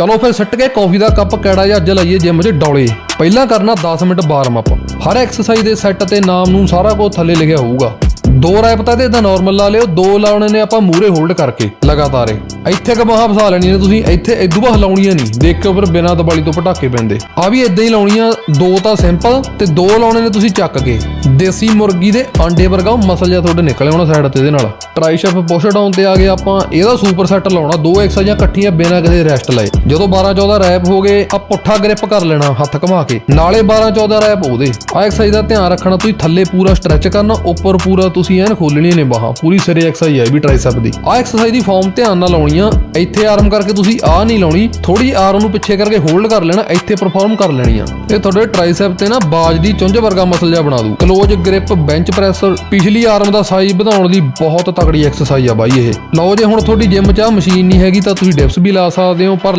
ਚਲੋ ਫਿਰ ਸਿੱਟ ਕੇ ਕੌਫੀ ਦਾ ਕੱਪ, ਕੈੜਾ ਜਾਂ ਅੱਜ ਲਾਈਏ ਜਿਮ 'ਚ ਡੌਲੇ। ਪਹਿਲਾਂ ਕਰਨਾ 10 ਮਿੰਟ ਵਾਰਮ ਅਪ ਹਰ ਐਕਸਰਸਾਈਜ਼ ਦੇ ਸੈੱਟ ਤੇ ਨਾਮ ਨੂੰ ਸਾਰਾ ਕੁਝ ਥੱਲੇ ਲਿਖਿਆ ਹੋਊਗਾ। ਦੋ ਰੈਪ ਤਾਂ ਇਹਦਾ ਨਾਰਮਲ ਲਾ ਲਿਓ, ਦੋ ਲਾਉਣੇ ਨੇ ਆਪਾਂ ਮੂਰੇ ਹੋਲਡ ਕਰਕੇ, ਲਗਾਤਾਰ ਇੱਥੇ ਕਮਾਹਾ ਫਸਾ ਲੈਣੀਆਂ ਨੇ ਤੁਸੀਂ, ਇੱਥੇ ਇਦੋਂ ਬਾਅਦ ਹਿਲਾਉਣੀਆਂ ਨਹੀਂ। ਦੇਖਿਓ ਫਿਰ ਬਿਨਾਂ ਦਬਾਲੀ ਤੋਂ ਪਟਾਕੇ ਪੈਂਦੇ। ਆ ਵੀ ਇਦਾਂ ਹੀ ਲਾਉਣੀਆਂ, ਦੋ ਤਾਂ ਸਿੰਪਲ ਤੇ ਦੋ ਲਾਉਣੇ ਨੇ ਤੁਸੀਂ ਚੱਕ ਕੇ। ਦੇਸੀ ਮੁਰਗੀ ਦੇ ਆਂਡੇ ਵਰਗਾ ਉਹ ਮਸਲ ਜਿਹਾ ਤੁਹਾਡੇ ਨਿਕਲੇ ਆਉਣਾ ਸਾਈਡ ਤੇ ਇਹਦੇ ਨਾਲ। ਟ੍ਰਾਈਸ਼ੈਪ ਪੁਸ਼ ਡਾਊਨ ਤੇ ਆ ਗਏ ਆਪਾਂ, ਇਹਦਾ ਸੁਪਰ ਸੈੱਟ ਲਾਉਣਾ, ਦੋ ਐਕਸਰਸਾਈਜ਼ਾਂ ਇਕੱਠੀਆਂ ਬਿਨਾਂ ਕਿਸੇ ਰੈਸਟ ਲਏ। ਜਦੋਂ 12 14 ਰੈਪ ਹੋ ਗਏ ਆ ਪੁੱਠਾ ਗ੍ਰਿਪ ਕਰ ਲੈਣਾ, ਹੱਥ ਘੁਮਾ ਕੇ। ਨਾਲੇ 12 14 ਰੈਪ ਉਹਦੇ। ਆ ਐਕਸਰਸਾਈਜ਼ ਦਾ ਧਿਆਨ ਰੱਖਣਾ, ਤੁਸੀਂ ਥੱਲੇ ਪੂਰਾ ਸਟ੍ਰੈਚ ਕਰਨਾ, ਉੱਪਰ ਪੂਰਾ ਤੁਸੀਂ ਐਨ ਖੋਲਣੀਆਂ ਨੇ ਬਾਹਾਂ। ਪੂਰੀ ਸਿਰੇ ਐਕਸਰਸਾਈਜ਼ ਹੈ ਵੀ ਟ੍ਰਾਈਸੈਪ ਦੀ। ਆ ਐਕਸਰਸਾਈਜ਼ ਦੀ ਫਾਰਮ ਧਿਆਨ ਨਾਲ ਲਾਉਣੀਆਂ। ਇੱਥੇ ਆਰਮ ਕਰਕੇ ਤੁਸੀਂ ਆ ਨਹੀਂ ਲਾਉਣੀ। ਥੋੜੀ ਆਰਮ ਨੂੰ ਪਿੱਛੇ ਕਰਕੇ ਹੋਲਡ ਕਰ ਲੈਣਾ, ਇੱਥੇ ਪਰਫਾਰਮ ਕਰ ਲੈਣੀ ਆ ਇਹ ਤੁਹਾਡੇ ਟ੍ਰਾਈਸੈਪ ਤੇ ਨਾ ਬਾਜ ਦੀ ਚੁੰਝ ਵਰਗਾ ਮਸਲ ਜਿਹਾ ਬਣਾ ਦੂ। ਕਲੋਜ਼ ਗ੍ਰਿਪ ਬੈਂਚ ਪ੍ਰੈਸ ਪਿਛਲੀ ਆਰਮ ਦਾ ਸਾਈਜ਼ ਵਧਾਉਣ ਦੀ ਬਹੁਤ ਤਕੜੀ ਐਕਸਰਸਾਈਜ਼ ਆ ਬਾਈ ਇਹ। ਲਓ ਜੇ ਹੁਣ ਤੁਹਾਡੀ ਜਿਮ 'ਚ ਆ ਮਸ਼ੀਨ ਨਹੀਂ ਹੈਗੀ ਤਾਂ ਤੁਸੀਂ ਡਿਪਸ ਵੀ ਲਾ ਸਕਦੇ ਹੋ, ਪਰ